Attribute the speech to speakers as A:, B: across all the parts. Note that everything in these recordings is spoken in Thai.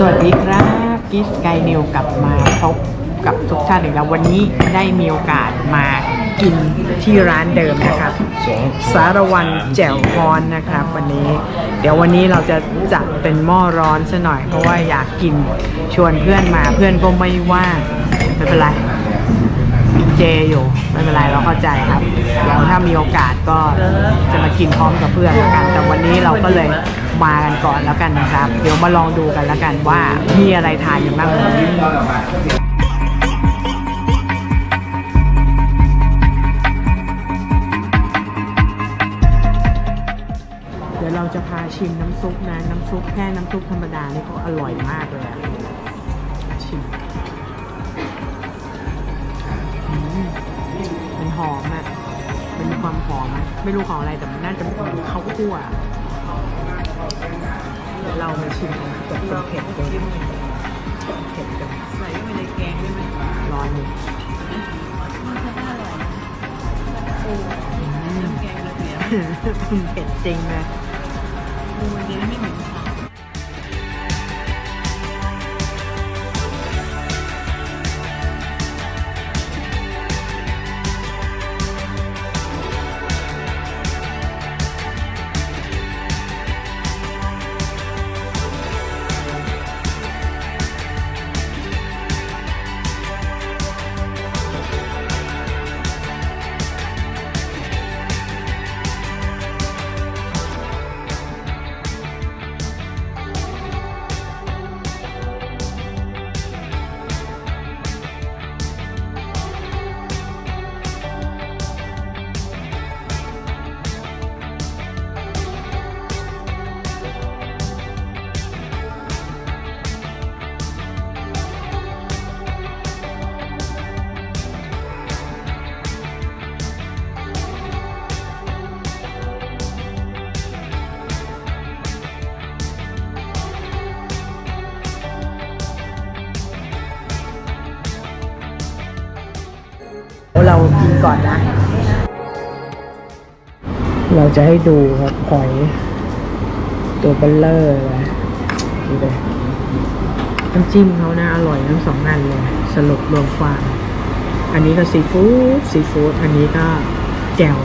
A: สวัสดีครับกิสไกนิวกลับมาพบกับทุกท่านอีกแล้ววันนี้ได้มีโอกาสมากินที่ร้านเดิมนะครับ สารวันแจ่วฮอนนะครับ วันนี้ เดี๋ยววันนี้เราจะจัดเป็นหม้อร้อนซะหน่อยเพราะว่าอยากกินชวนเพื่อนมาเพื่อนก็ไม่ว่างไม่เป็นไรกินเจอยู่ไม่เป็นไรเราเข้าใจครับเดี๋ยวถ้ามีโอกาสก็จะมากินพร้อมกับเพื่อนกันแต่ นี้เราก็เลยมากันก่อนแล้วกันนะครับ เดี๋ยวมาลองดูกันแล้วกันว่ามีอะไรทานอยู่บ้างวันนี้เดี๋ยวเราจะพาชิมน้ำซุปนะ น้ำซุปแค่น้ำซุปธรรมดานี่ก็อร่อยมากเลยอะชิมอืมมันหอมอะมันมีความหอม ไม่รู้ของอะไรแต่มันน่าจะเป็นข้าวคั่ว เดี๋ยวเรามาชิมกันแบบเผ็ดๆเลยเผ็ดกันใส่ไปในแกงได้ไหมร้อนอยู่อืมเผ็ดจริงเลย เรากินก่อนนะ เราจะให้ดูครับหอย ตัวเบลเลอร์เลยดูเลยน้ำจิ้มเขานะ อร่อยทั้งสองอันเลย สรุปรวมความอันนี้ก็ซีฟู้ดซีฟู้ดอันนี้ก็แจ่ว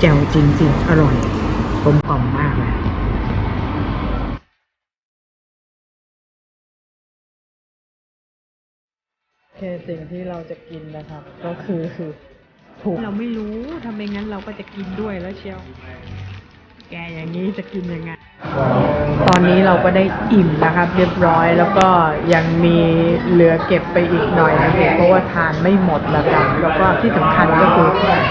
A: แจ่วจริง ๆ อร่อยกลมกล่อมมากเลย โอเคสิ่งที่เราจะกินนะครับ ก็คือคือถูกเราไม่รู้ทำไมงั้นเราก็จะกินด้วยแล้วเชียว แกอย่างนี้จะกินยังไง ตอนนี้เราก็ได้อิ่มนะครับ เรียบร้อยแล้วก็ยังมีเหลือเก็บไปอีกหน่อยนะครับเพราะว่าทานไม่หมดแล้วกันแล้วก็ที่สำคัญก็คือ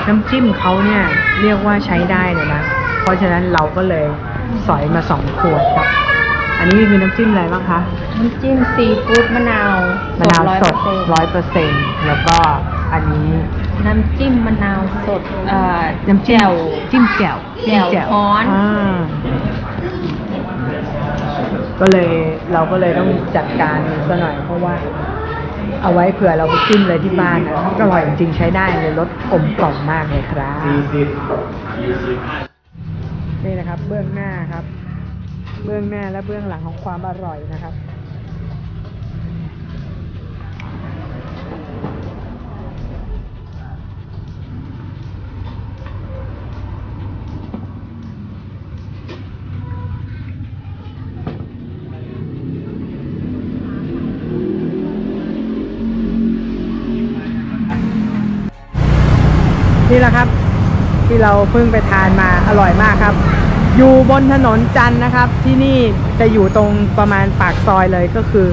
A: น้ำจิ้มเขาเนี่ยเรียกว่าใช้ได้เลยนะ เพราะฉะนั้นเราก็เลยสอยมาสองขวดครับ อันนี้คือน้ำจิ้มอะไรบ้างคะ
B: น้ำจิ้มซีฟู้ดมะนาว
A: มะนาวสด
B: 100%
A: ร้อยเปอร์เซ็นต์แล้วก็อันนี้
B: น้ำจิ้มมะนาวสดเอ่อ
A: น้ำจิ้มจิ้มแจ่ว
B: แจ่วฮ้อนา
A: ก็เลยเราก็เลยต้องจัดการซะหน่อยเพราะว่า เอาไว้เผื่อเราไปจิ้มเลยที่บ้านนะก็อร่อยจริงๆใช้ได้เลยรสกลมกล่อมมากเลยครับนี่นะครับเบื้องหน้าครับ เบื้องหน้าและเบื้องหลังของความอร่อยนะครับนี่แหละครับที่เราเพิ่งไปทานมาอร่อยมากครับ อยู่บนถนนจันนะครับ ที่นี่จะอยู่ตรงประมาณปากซอยเลยก็คือ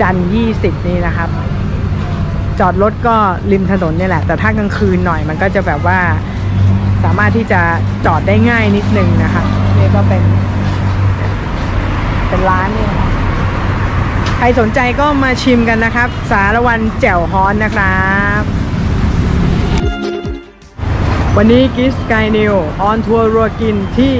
A: จันยี่สิบนี่นะครับ จอดรถก็ริมถนนนี่แหละ แต่ถ้ากลางคืนหน่อยมันก็จะแบบว่าสามารถที่จะจอดได้ง่ายนิดนึงนะครับนี่ก็เป็น เป็นร้านนี่ครับใครสนใจก็มาชิมกันนะครับ สารวันแจ่วฮ้อนนะครับ วันนี้กิสกายนิวออนทัวร์รัวกินที่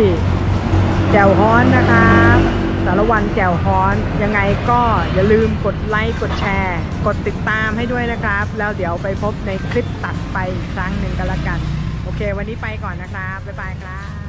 A: แจ่วฮ้อนนะครับสารวันแจ่วฮ้อนยังไงก็อย่าลืมกดไลค์กดแชร์ กดติดตามให้ด้วยนะครับ แล้วเดี๋ยวไปพบในคลิปตัดไปอีกครั้งหนึ่งกันละกัน โอเค วันนี้ไปก่อนนะครับ บ๊ายบายครับ